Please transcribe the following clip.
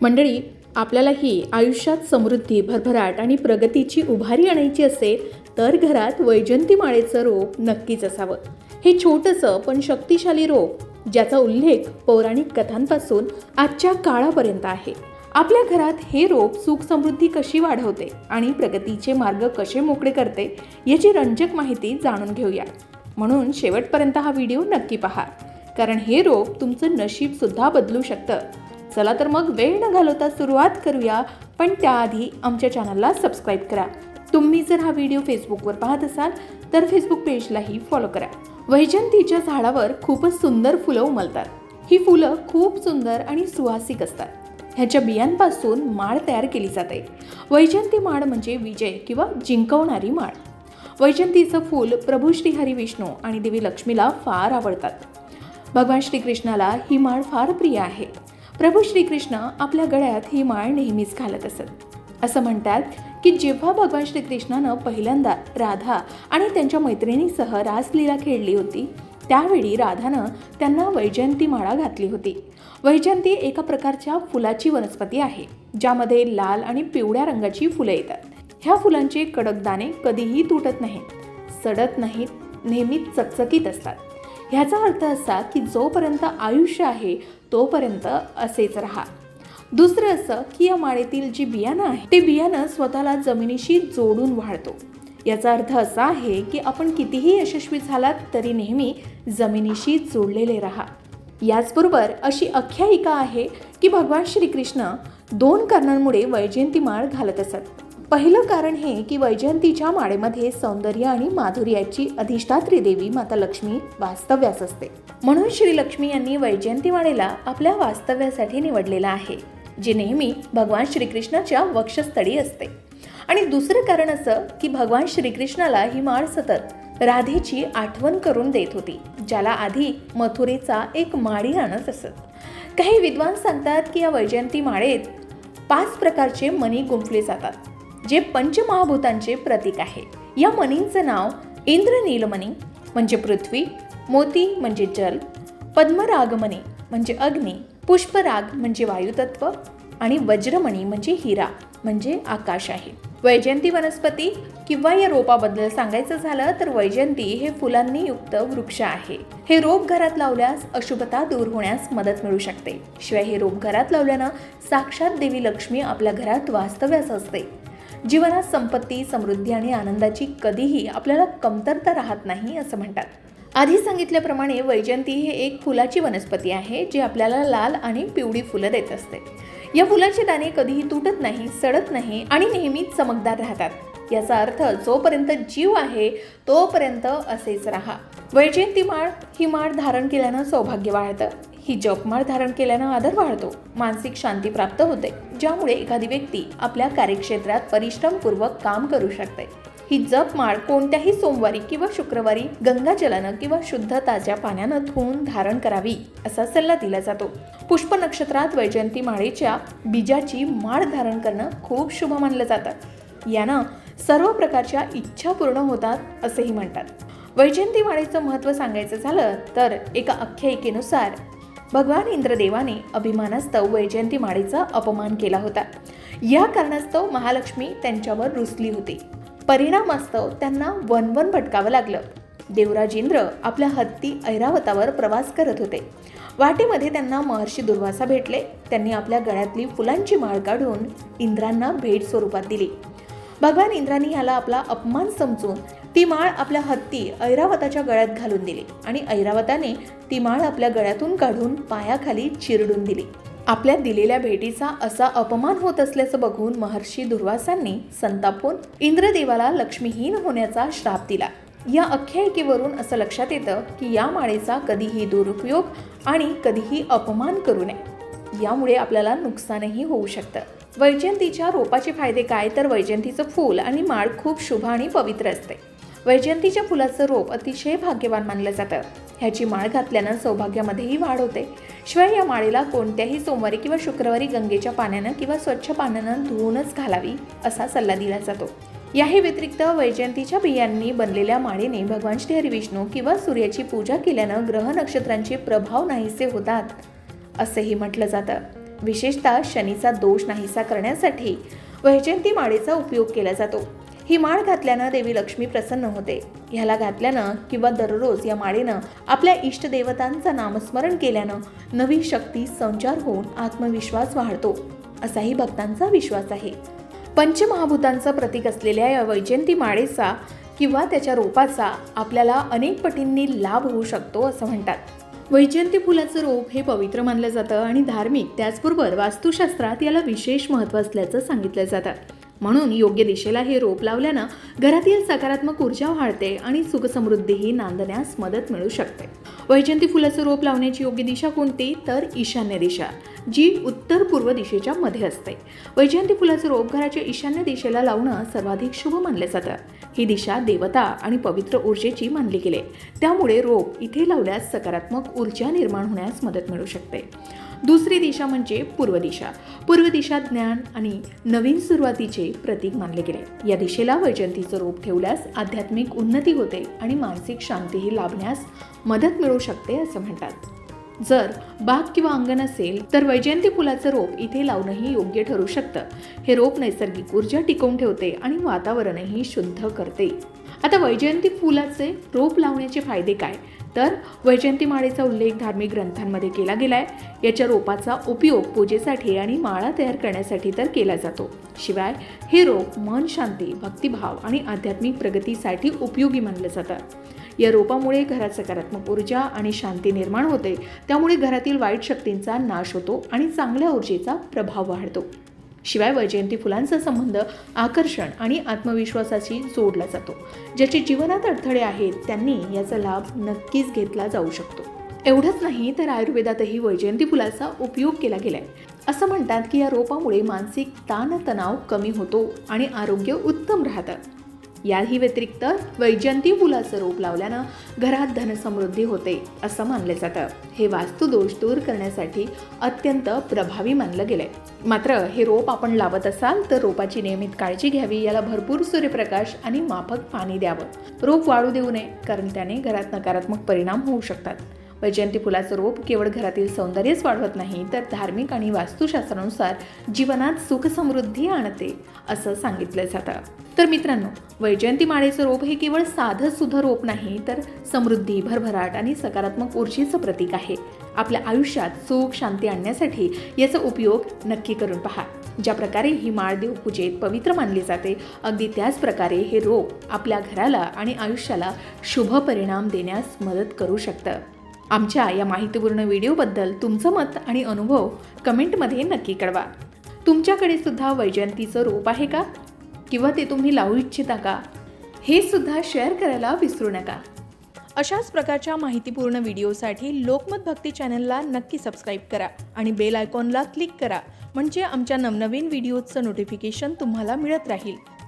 मंडळी आपल्यालाही आयुष्यात समृद्धी भरभराट आणि प्रगतीची उभारी आणायची असेल तर घरात वैजंती माळेचं रोप नक्कीच असावं. हे छोटंसं पण शक्तिशाली रोप ज्याचा उल्लेख पौराणिक कथांपासून आजच्या काळापर्यंत आहे. आपल्या घरात हे रोप सुख समृद्धी कशी वाढवते आणि प्रगतीचे मार्ग कसे मोकळे करते याची रंजक माहिती जाणून घेऊया. म्हणून शेवटपर्यंत हा व्हिडिओ नक्की पहा. कारण हे रोप तुमचं नशीब सुद्धा बदलू शकतं. चला तर मग वेळ न घालवता सुरुवात करूया पण त्याआधी आमच्या चॅनलला सबस्क्राईब करा. तुम्ही जर हा व्हिडिओ फेसबुकवर पाहत असाल तर फेसबुक पेजलाही फॉलो करा. वैजंतीच्या झाडावर खूपच सुंदर फुलं उमलतात. ही फुलं खूप सुंदर आणि सुवासिक असतात. ह्याच्या बियांपासून माळ तयार केली जाते. वैजंती माळ म्हणजे विजय किंवा जिंकवणारी माळ. वैजंतीचं फूल प्रभू श्रीहरी विष्णू आणि देवी लक्ष्मीला फार आवडतात. भगवान श्रीकृष्णाला ही माळ फार प्रिय आहे. प्रभू श्रीकृष्ण आपल्या गळ्यात ही माळ नेहमीच घालत असत. असं म्हणतात की जेव्हा भगवान श्रीकृष्णानं पहिल्यांदा राधा आणि त्यांच्या मैत्रिणीसह रासलीला खेळली होती त्यावेळी राधानं त्यांना वैजयंती माळा घातली होती. वैजयंती एका प्रकारच्या फुलाची वनस्पती आहे ज्यामध्ये लाल आणि पिवळ्या रंगाची फुलं येतात. ह्या फुलांचे कडक दाणे कधीही तुटत नाहीत सडत नाहीत नेहमी चकचकीत असतात. ह्याचा अर्थ असा की जोपर्यंत आयुष्य आहे तोपर्यंत असेच राहा. दुसरं असं की या माळेतील जी बियाणं आहे ते बियाणं स्वतःला जमिनीशी जोडून वाढतो. याचा अर्थ असा आहे की आपण कितीही यशस्वी झालात तरी नेहमी जमिनीशी जोडलेले राहा. याचबरोबर अशी आख्यायिका आहे की भगवान श्रीकृष्ण दोन कारणांमुळे वैजयंती माळ घालत असत. पहिलं कारण हे की वैजयंतीच्या माळेमध्ये सौंदर्य आणि माधुर्याची अधिष्ठात्री देवी माता लक्ष्मी वास्तव्यास असते. म्हणून श्री लक्ष्मी यांनी वैजयंती माळेला आपल्या वास्तव्यासाठी निवडलेलं आहे जे नेहमी भगवान श्रीकृष्णाच्या वक्षस्थळी असते. आणि दुसरं कारण असं की भगवान श्रीकृष्णाला ही माळ सतत राधेची आठवण करून देत होती ज्याला आधी मथुरेचा एक माळी आणत असत. काही विद्वान सांगतात की या वैजयंती माळेत पाच प्रकारचे मणी गुंफले जातात. जे पंचमहाभूतांचे प्रतीक आहे. या मणींचं नाव इंद्रनीलमणी म्हणजे पृथ्वी मोती म्हणजे जल पद्मरागमणी म्हणजे अग्नी पुष्पराग म्हणजे वायुतत्व आणि वज्रमणी म्हणजे हिरा म्हणजे आकाश आहे. वैजयंती वनस्पती किंवा या रोपाबद्दल सांगायचं झालं तर वैजयंती हे फुलांनी युक्त वृक्ष आहे. हे रोप घरात लावल्यास अशुभता दूर होण्यास मदत मिळू शकते. शिवाय हे रोप घरात लावल्यानं साक्षात देवी लक्ष्मी आपल्या घरात वास्तव्यास असते. जीवनात संपत्ती समृद्धी आणि आनंदाची कधीही आपल्याला कमतरता राहत नाही असं म्हणतात. आधी सांगितल्याप्रमाणे वैजयंती हे एक फुलाची वनस्पती आहे जी आपल्याला लाल आणि पिवळी फुलं देत असते. या फुलाचे दाणे कधीही तुटत नाही सडत नाही आणि नेहमीच चमकदार राहतात. याचा अर्थ जोपर्यंत जीव आहे तोपर्यंत असेच राहा. वैजयंती माळ ही माळ धारण केल्यानं सौभाग्य वाढतं. ही जपमाळ धारण केल्यानं आदर वाढतो मानसिक शांती प्राप्त होते ज्यामुळे एखादी व्यक्ती आपल्या कार्यक्षेत्रात परिश्रमपूर्वक काम करू शकते. ही जपमाळ कोणत्याही सोमवारी किंवा शुक्रवारी गंगाजलानं किंवा शुद्ध ताज्या पाण्यानं धुवून धारण करावी असा सल्ला दिला जातो. पुष्प नक्षत्रात वैजयंती माळेच्या बीजाची माळ धारण करणं खूप शुभ मानलं जातं. यानं सर्व प्रकारच्या इच्छा पूर्ण होतात असेही म्हणतात. वैजयंती माळेचं महत्त्व सांगायचं झालं तर एका आख्यायिकेनुसार भगवान इंद्रदेवाने अभिमानास्तव वैजयंती माळेचा अपमान केला होता. या कारणास्तव महालक्ष्मी त्यांच्यावर रुसली होती. परिणामास्तव त्यांना वनवन भटकावं लागलं. देवराज इंद्र आपल्या हत्ती ऐरावतावर प्रवास करत होते. वाटेमध्ये त्यांना महर्षी दुर्वासा भेटले. त्यांनी आपल्या गळ्यातली फुलांची माळ काढून इंद्रांना भेट स्वरूपात दिली. भगवान इंद्रांनी ह्याला आपला अपमान समजून ती माळ आपल्या हत्ती ऐरावताच्या गळ्यात घालून दिली आणि ऐरावताने ती माळ आपल्या गळ्यातून काढून पायाखाली चिरडून दिली. आपल्या दिलेल्या भेटीचा असा अपमान होत असल्याचं बघून महर्षी दुर्वासांनी संतापून इंद्रदेवाला लक्ष्मीहीन होण्याचा श्राप दिला. या आख्यायिकेवरून असं लक्षात येतं की या माळेचा कधीही दुरुपयोग आणि कधीही अपमान करू नये. यामुळे आपल्याला नुकसानही होऊ शकतं. वैजयंतीच्या रोपाचे फायदे काय? तर वैजयंतीचं फूल आणि माळ खूप शुभ आणि पवित्र असते. वैजयंतीच्या फुलाचं रोप अतिशय भाग्यवान मानलं जातं. ह्याची माळ घातल्यानं सौभाग्यामध्येही वाढ होते. शिवाय या माळेला कोणत्याही सोमवारी किंवा शुक्रवारी गंगेच्या पाण्यानं किंवा स्वच्छ पाण्यानं धुवूनच घालावी असा सल्ला दिला जातो. याही व्यतिरिक्त वैजयंतीच्या बियांनी बनलेल्या माळेने भगवान श्री हरिविष्णू किंवा सूर्याची पूजा केल्यानं ग्रह नक्षत्रांचे प्रभाव नाहीसे होतात असंही म्हटलं जातं. विशेषतः शनीचा दोष नाहीसा करण्यासाठी वैजयंती माळेचा उपयोग केला जातो. ही माळ घातल्यानं देवी लक्ष्मी प्रसन्न होते. ह्याला घातल्यानं किंवा दररोज या माळेनं आपल्या इष्टदेवतांचं नामस्मरण केल्यानं नवी शक्ती संचार होऊन आत्मविश्वास वाढतो असाही भक्तांचा विश्वास आहे. पंचमहाभूतांचं प्रतीक असलेल्या या वैजयंती माळेचा किंवा त्याच्या रोपाचा आपल्याला अनेक पटींनी लाभ होऊ शकतो असं म्हणतात. वैजयंती फुलाचं रोप हे पवित्र मानलं जातं आणि धार्मिक त्याचबरोबर वास्तुशास्त्रात याला विशेष महत्त्व असल्याचं सांगितलं जातं. म्हणून योग्य दिशेला हे रोप लावल्यानं घरातील सकारात्मक ऊर्जा वाढते आणि सुखसमृद्धीही नांदण्यास मदत मिळू शकते. वैजयंती फुलाचं रोप लावण्याची योग्य दिशा कोणती? तर ईशान्य दिशा जी उत्तर पूर्व दिशेच्या मध्ये असते. वैजयंती फुलाचं रोप घराच्या ईशान्य दिशेला लावणं सर्वाधिक शुभ मानलं जातं. ही दिशा देवता आणि पवित्र ऊर्जेची मानली गेली. त्यामुळे रोप इथे लावल्यास सकारात्मक ऊर्जा निर्माण होण्यास मदत मिळू शकते. दुसरी दिशा म्हणजे पूर्व दिशा. पूर्व दिशा ज्ञान आणि नवीन सुरुवातीचे प्रतीक मानले गेले. या दिशेला वैजयंतीचं रोप ठेवल्यास आध्यात्मिक उन्नती होते आणि मानसिक शांतीही लाभण्यास मदत मिळू शकते असं म्हणतात. जर बाग किंवा अंगण असेल तर वैजयंती फुलाचं रोप इथे लावणंही योग्य ठरू शकतं. हे रोप नैसर्गिक ऊर्जा टिकवून ठेवते आणि वातावरणही शुद्ध करते. आता वैजयंती फुलाचे रोप लावण्याचे फायदे काय? तर वैजयंती माळेचा उल्लेख धार्मिक ग्रंथांमध्ये केला गेलाय. याच्या रोपाचा उपयोग पूजेसाठी आणि माळा तयार करण्यासाठी तर केला जातो. शिवाय हे रोप मन शांती भक्तिभाव आणि आध्यात्मिक प्रगतीसाठी उपयोगी मानलं जातं. या रोपामुळे घरात सकारात्मक ऊर्जा आणि शांती निर्माण होते. त्यामुळे घरातील वाईट शक्तींचा नाश होतो आणि चांगल्या ऊर्जेचा प्रभाव वाढतो. शिवाय वैजयंती फुलांचा संबंध आकर्षण आणि आत्मविश्वासाशी जोडला जातो. ज्याचे जीवनात अडथळे आहेत त्यांनी याचा लाभ नक्कीच घेतला जाऊ शकतो. एवढंच नाही तर आयुर्वेदातही वैजयंती फुलाचा उपयोग केला गेलाय. असं म्हणतात की या रोपामुळे मानसिक ताणतणाव कमी होतो आणि आरोग्य उत्तम राहतं. याही व्यतिरिक्त वैजयंती फुलाचं रोप लावल्यानं घरात धनसमृद्धी होते असं मानलं जातं. हे वास्तुदोष दूर करण्यासाठी अत्यंत प्रभावी मानलं गेलंय. मात्र हे रोप आपण लावत असाल तर रोपाची नियमित काळजी घ्यावी याला भरपूर सूर्यप्रकाश आणि माफक पाणी द्यावं. रोप वाळू देऊ नये कारण त्याने घरात नकारात्मक परिणाम होऊ शकतात. वैजयंती फुलाचं रोप केवळ घरातील सौंदर्यच वाढवत नाही तर धार्मिक आणि वास्तुशास्त्रानुसार जीवनात सुख समृद्धी आणते असं सांगितलं जातं. तर मित्रांनो वैजयंती माळेचं रोप हे केवळ साधं सुद्धा रोप नाही तर समृद्धी भरभराट आणि सकारात्मक ऊर्जेचं प्रतीक आहे. आपल्या आयुष्यात सुख शांती आणण्यासाठी याचा उपयोग नक्की करून पहा. ज्या प्रकारे ही माळ देवपूजेत पवित्र मानली जाते अगदी त्याच प्रकारे हे रोप आपल्या घराला आणि आयुष्याला शुभ परिणाम देण्यास मदत करू शकतं. आमच्या या माहितीपूर्ण व्हिडिओबद्दल तुमचं मत आणि अनुभव कमेंटमध्ये नक्की कळवा. तुमच्याकडे सुद्धा वैजयंतीचं रोप आहे का? किंवा ते तुम्ही लावू इच्छिता का? हे सुद्धा शेअर करायला विसरू नका. अशाच प्रकारच्या माहितीपूर्ण व्हिडिओसाठी लोकमत भक्ती चॅनलला नक्की सबस्क्राईब करा आणि बेल आयकॉनला क्लिक करा म्हणजे आमच्या नवनवीन व्हिडिओचं नोटिफिकेशन तुम्हाला मिळत राहील.